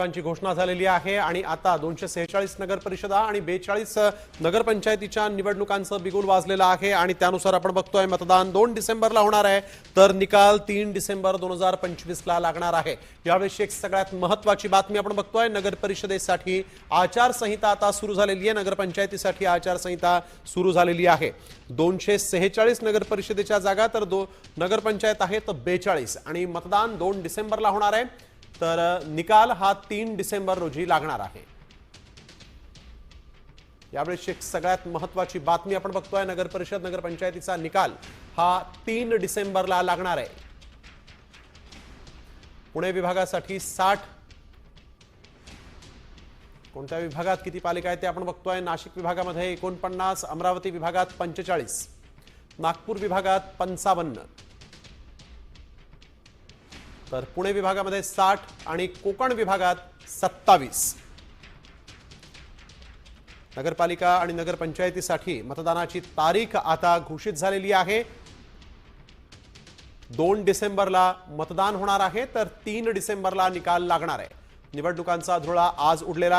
घोषणा झालेली आहे आणि आता दोनशे सेहेचाळीस नगर परिषदा आणि बेचाळीस नगरपंचायतीच्या निवडणुकांचं बिगुल वाजलेलं आहे आणि त्यानुसार आपण बघतोय मतदान दोन डिसेंबरला होणार आहे तर निकाल तीन डिसेंबर दोन हजार पंचवीसला लागणार आहे. यावेळी एक सगळ्यात महत्वाची बातमी आपण बघतोय नगर परिषदेसाठी आचारसंहिता आता सुरू झालेली आहे नगरपंचायतीसाठी आचारसंहिता सुरू झालेली आहे. दोनशे सेहेचाळीस नगर परिषदेच्या जागा तर दो नगरपंचायत आहे तर बेचाळीस आणि मतदान दोन डिसेंबरला होणार आहे. तर निकाल हा तीन डिसेंबर रोजी लागणार आहे. यावेळेची एक सगळ्यात महत्वाची बातमी आपण बघतोय नगर परिषद नगरपंचायतीचा निकाल हा तीन डिसेंबरला लागणार आहे. पुणे विभागासाठी साठ. कोणत्या विभागात किती पालिका आहेत ते आपण बघतोय. नाशिक विभागामध्ये एकोणपन्नास अमरावती विभागात पंचेचाळीस. नागपूर विभागात पंचावन्न. तर पुणे विभागामध्ये साठ आणि कोकण विभागात सत्तावीस. नगरपालिका आणि नगरपंचायतीसाठी मतदानाची तारीख आता घोषित झालेली आहे. दोन डिसेंबरला मतदान होणार आहे तर तीन डिसेंबरला निकाल लागणार आहे. निवडणुकांचा धुळा आज उडलेला आहे.